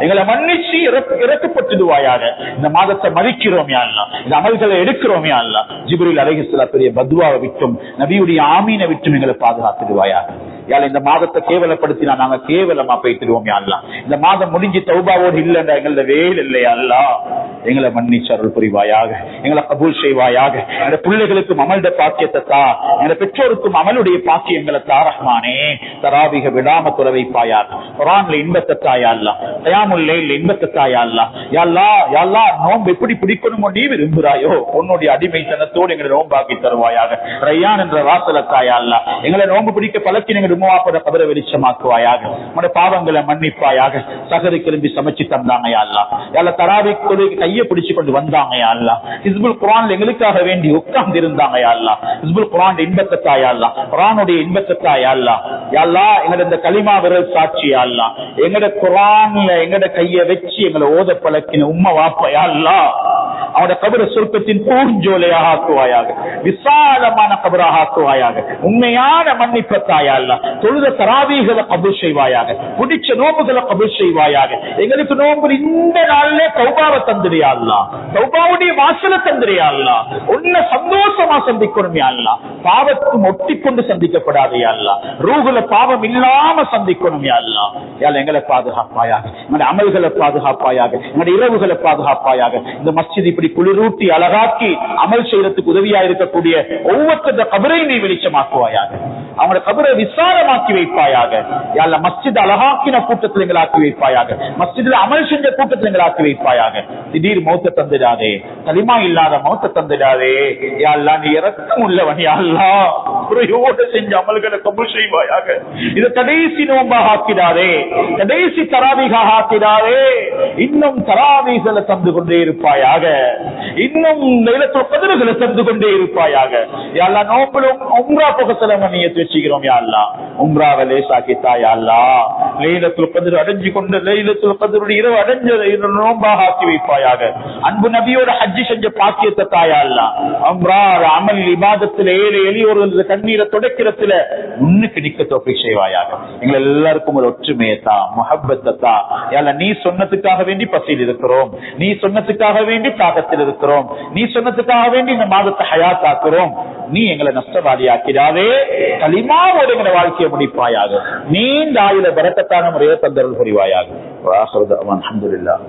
எங்களை மன்னிச்சு இறக்கு- இறக்கப்பட்டுடுவாயாக. இந்த மாதத்தை மதிக்கிறோம் யா இந்த அமல்களை எடுக்கிறோம் யா அல்லாஹ். ஜிப்ரீல் பெரிய பத்வாவை விட்டும் நபியுடைய ஆமீனை விட்டும் எங்களை பாதுகாத்துடுவாயாக. யாழ் இந்த மாதத்தை கேவலப்படுத்தினா நாங்க கேவலமா போயிட்டுருவோம் யா இந்த மாதம் முடிஞ்சு தௌபாவோடு இல்லைன்ற எங்களோட வேல் இல்லையா அல்லா. எங்களை மன்னிச்சு அருள் புரிவாயாக எங்களை கபூல் செய்வாயாக. எங்க பிள்ளைகளுக்கும் அமல்ட பாக்கியத்தை தா. எங்க பெற்றோருக்கும் அமலுடைய பாக்கியங்களை எங்களை ரஹ்மானே. தராவிக விடாம துறவைப்பாயா குரான்ல இன்பத்தை தாயா அல்லா. தயாமுல்ல இன்பத்தை தாயா அல்லா. யாழ்லா யாழ்லா நோம்பு எப்படி பிடிக்கணும் நீ விரும்புறாயோ உன்னுடைய அடிமைத்தனத்தோடு எங்களை நோம்பாக்கி தருவாயாக. ரையான் என்ற வாசல தாயா எங்களை நோம்பு பிடிக்க பழக்கி எங்க உமாப்பட கபரை வெளிச்சமாக்குவாயாக. உங்களுடைய பாவங்களை மன்னிப்பாயாக. சகரி கிளம்பி சமைச்சு தந்தாங்க யா அல்லா யாழ்லா தராவி கொலைக்கு கையை பிடிச்சு கொண்டு வந்தாங்க யா அல்லா இஸ்புல் குரான் எங்களுக்காக வேண்டி உட்கார்ந்து இருந்தாங்க யா அல்லா இஸ்புல் குரான் இன்பத்தை தாயா அல்லா குரானுடைய இன்பத்தை தாயா அல்லா யாழ்லா எங்களோட இந்த களிமா விரல் சாட்சி யா அல்லா எங்கட குரான்ல எங்களோட கையை வச்சு எங்களை ஓத பழக்கின உம்மை வாப்பா யா அவருடைய அவனோட கபர சொர்க்கத்தின் பூஞ்சோலையாக ஆக்குவாயாக. விசாலமான கபராக ஆக்குவாயாக. உண்மையான மன்னிப்பத்தாயா அல்ல. தொழுத தராவீகளை கபூர் செய்வாயாக. பிடிச்ச நோம்புகளை கபூர் செய்வாயாக. எங்களுக்கு நோம்பு இந்த நாள்ல சௌபாவை தந்துறியா அல்ல? வாசல தந்துறியா அல்ல? உன்னை சந்தோஷமா சந்திக்கணும் யா பாவத்துக்கும் ஒட்டி கொண்டு சந்திக்கப்படாதையா அல்ல? ரூகுல பாவம் இல்லாம சந்திக்கணும் யா அல்ல எங்களை பாதுகாப்பாயாக. எங்களுடைய அமல்களை பாதுகாப்பாயாக. எங்களுடைய இரவுகளை பாதுகாப்பாயாக. இந்த மஸ்ஜித் இப்படி குளிரூட்டி அழகாக்கி அமல் செய்யறதுக்கு உதவியா இருக்கக்கூடிய ஒவ்வொருத்தர கபரை நீ வெளிச்சமாக்குவாயாக. அவங்களோட கபரை விசாரமாக்கி வைப்பாயாக. யாழ்ல மஸ்ஜித் அழகாக்கின கூட்டத்தில் எங்களை ஆக்கி வைப்பாயாக. மஸ்ஜிதில் அமல் செஞ்ச கூட்டத்தில் எங்களை ஆக்கி வைப்பாயாக. திடீர் மௌத்த தந்துடாதே. களிமா இல்லாத மௌத்த தந்துடாதே. யாழ்லா நீ இறக்கம் உள்ளவன். யாழ்லா குறையோடு செஞ்ச அமல்களை கபூல் செய்வாயாக. இது கடைசி நோம்பாக ஆக்கிடாதே. கடைசி தராவிகாக ஆக்கிடாதே. இன்னும் தராவிகளை தந்து கொண்டே இருப்பாயாக. இன்னும் நிலத்துல பதில்களை தந்து கொண்டே இருப்பாயாக. யாழ்லா நோம்பலும் உம்ரா புகத்துல நீயத்து வச்சுக்கிறோம் யாழ்லா உம்ராவை லேசாக்கித்தா யாழ்லா லைலத்துல பதில் அடைஞ்சு கொண்டு லைலத்துல பதிலுடைய இரவு அடைஞ்ச நோம்பாக ஆக்கி வைப்பாயாக. அன்பு நபியோட ஹஜ்ஜி செஞ்ச பாக்கியத்தை தாயா அல்லா. அம்ரா அமல் இபாதத்துல ஏழை எளியோர்கள் கண்ணீரை தொடக்கிறதுல முன்னுக்கு நிக்க தோப்பி செய்வாயாக. எங்களை எல்லாருக்கும் ஒரு ஒற்றுமையை தா முகப்பத்தை தா. நீ சொன்னதுக்காக வேண்டி பசியில் இருக்கிறோம் நீ சொன்னதுக்காக வேண்டி தாகத்தில் இருக்கிறோம் நீ சொன்னதுக்காக வேண்டி இந்த மாதத்தை ஹயாத்தாக்குறோம். நீ எங்களை நஷ்டவாதி ஆக்கிறாவே களிமாவோடு எங்களை வாழ்க்கையை முடிப்பாயாக. நீண்ட ஆயுத பரக்கத்தான முறையை தந்தரல் புரிவாயாக. அல்ஹம்துலில்லாஹ்.